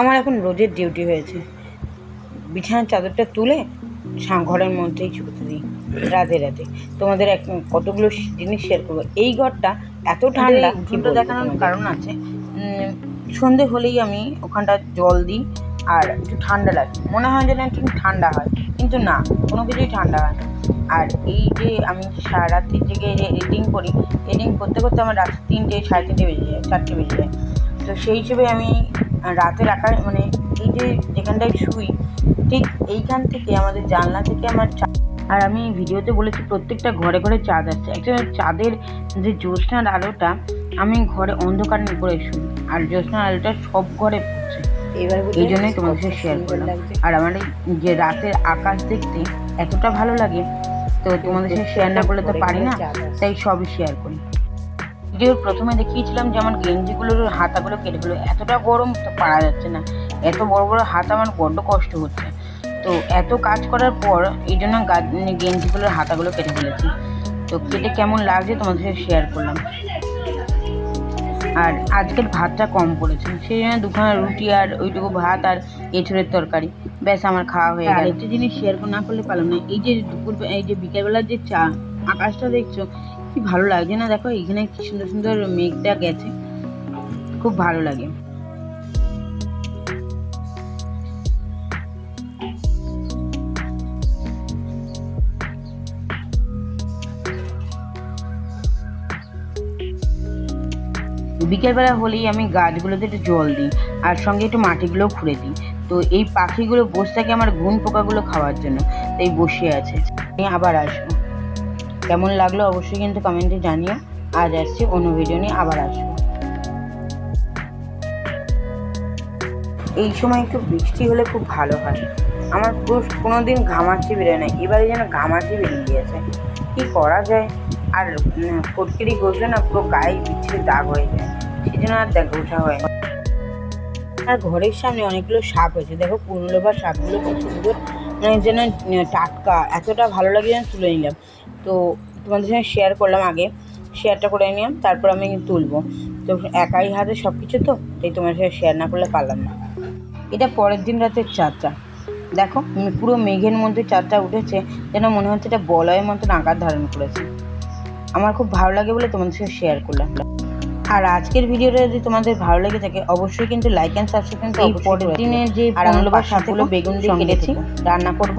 আমার এখন রোজের ডিউটি হয়েছে। বিছানার চাদরটা তুলে ঘরের মধ্যেই ছুটতে দিই রাতে রাতে তোমাদের এক কতগুলো জিনিস শেয়ার করব? এই ঘরটা এত ঠান্ডা উঠোনটা দেখানোর কারণ আছে। সন্ধে হলেই আমি ওখানটা জল দিই আর একটু ঠান্ডা লাগে। মনে হয় যেন একটু ঠান্ডা হয় কিন্তু না কোনো কিছুই ঠান্ডা হয় না। আর এই যে আমি সারা রাত্রি জেগে এডিটিং করি এডিটিং করতে করতে আমার রাত তিনটে সাড়ে তিনটে বেজে যায় চারটে বেজে যায়। তো সেই হিসেবে আমি রাতের আকার মানে এই যে যেখানটায় শুই ঠিক এইখান থেকে আমাদের জানলা থেকে আমার আর আমি ভিডিওতে বলেছি প্রত্যেকটা ঘরে ঘরে চাঁদ আসছে অ্যাকচুয়ালি চাঁদের যে জ্যোৎস্নার আলোটা আমি ঘরে অন্ধকার নিয়ে করে শুই। আর জ্যোৎস্নার আলোটা সব ঘরে পড়ছে। এই জন্যই তোমাদের সাথে শেয়ার করলাম। আর আমার যে রাতের আকাশ দেখতে এতটা ভালো লাগে তো তোমাদের সাথে শেয়ার না করলে তো পারি না তাই সবই শেয়ার করি। ভিডিওর প্রথমে দেখিয়েছিলাম যে আমার গেঞ্জিগুলোর হাতাগুলো কেটে গেলো এতটা গরম তো পারা যাচ্ছে না। এত বড় বড় হাত আমার বড্ড কষ্ট হচ্ছে। তো এত কাজ করার পর এই জন্য মানে গেঞ্জিগুলোর হাতাগুলো কেটে ফেলেছি। তো কেটে কেমন লাগছে তোমাদের সাথে শেয়ার করলাম। আর আজকের ভাতটা কম পড়েছে। সেই জন্য দুখানা রুটি আর ওইটুকু ভাত আর এঁচড়ের তরকারি। ব্যাস আমার খাওয়া হয়ে গেল। একটা জিনিস শেয়ার না করলে পারলাম না। এই যে দুপুর এই যে বিকেলবেলার যে চা, আকাশটা দেখছ কি ভালো লাগছে না? দেখো, এখানে কি সুন্দর সুন্দর মেঘটা গেছে। খুব ভালো লাগে। বিকেলবেলা হলেই আমি গাছগুলোতে একটু জল দিই, আর সঙ্গে একটু মাটিগুলোও খুঁড়ে দিই। তো এই পাখিগুলো বসে থাকে আমার ঘুন পোকাগুলো খাওয়ার জন্য, তাই বসে আছে। আমি আবার আসব। কেমন লাগল অবশ্যই কিন্তু কমেন্টে জানিও। আজ আসছি, অন্য ভিডিও নিয়ে আবার আসব। এই সময় একটু বৃষ্টি হলে খুব ভালো হয়। আমার পুরো কোনো দিন ঘামাচি বেরোয় না এবারে যেন ঘামাচি বেরিয়ে গিয়েছে। কি করা যায়? আর ফটকিরি ঘষলে না পুরো গায়ে বিচ্ছিরি দাগ হয়ে যায়। সেই জন্য আর দেখ, ঘষা হয় আর ঘরের সামনে অনেকগুলো সাপ হয়েছে দেখো পুরনোলোভা সাপগুলো খুব সুন্দর মানে যেন টাটকা। এতটা ভালো লাগে যেন তুলে নিলাম। তো তোমাদের সঙ্গে শেয়ার করলাম আগে। শেয়ারটা করে নিলাম তারপর আমি তুলবো। তো একাই হাতে সব কিছু তো তাই তোমার সাথে শেয়ার না করলে পারলাম না। এটা পরের দিন রাতের চারটা। দেখো পুরো মেঘের মধ্যে চারটা উঠেছে যেন মনে হচ্ছে এটা বলয়ের মতন আকার ধারণ করেছে। আমার খুব ভালো লাগে বলে তোমাদের সাথে শেয়ার করলাম। আর আজকের ভিডিওটা যদি তোমাদের ভালো লেগে থাকে অবশ্যই কিন্তু লাইক অ্যান্ড সাবস্ক্রাইব কিন্তু পরের দিনের যে আর আমরা সাথে বেগুন দিয়ে কেটেছি রান্না করব।